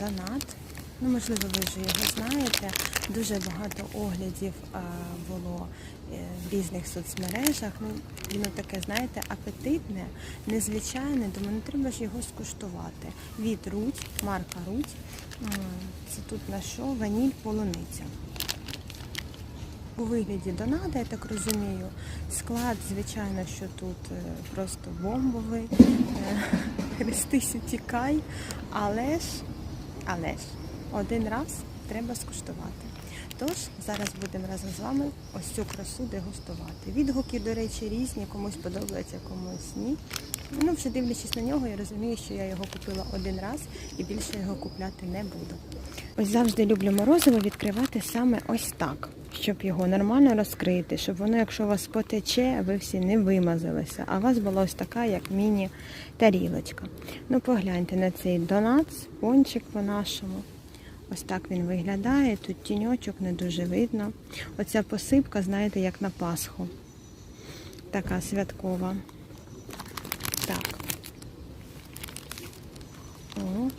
Донат. Ну, можливо, ви вже його знаєте. Дуже багато оглядів а, було е, в різних соцмережах. Ну, воно таке, знаєте, апетитне, незвичайне, тому не треба ж його скуштувати. Від Руть, марка Руть. Це тут на що? Ваніль полуниця. У вигляді доната, я так розумію. Склад, звичайно, що тут е, просто бомбовий. Е, Хрестись і тікай. Але ж, але ж, один раз треба скуштувати. Тож зараз будемо разом з вами ось цю красу дегустувати. Відгуки, до речі, різні, комусь подобається, комусь ні. Ну, вже дивлячись на нього, я розумію, що я його купила один раз і більше його купляти не буду. Ось завжди люблю морозиво відкривати саме ось так, щоб його нормально розкрити, щоб воно, якщо у вас потече, ви всі не вимазалися, а у вас була ось така, як міні-тарілочка. Ну, погляньте на цей донат, пончик по-нашому. Ось так він виглядає. Тут тіньочок не дуже видно. Оця посипка, знаєте, як на Пасху. Така святкова. Так. О,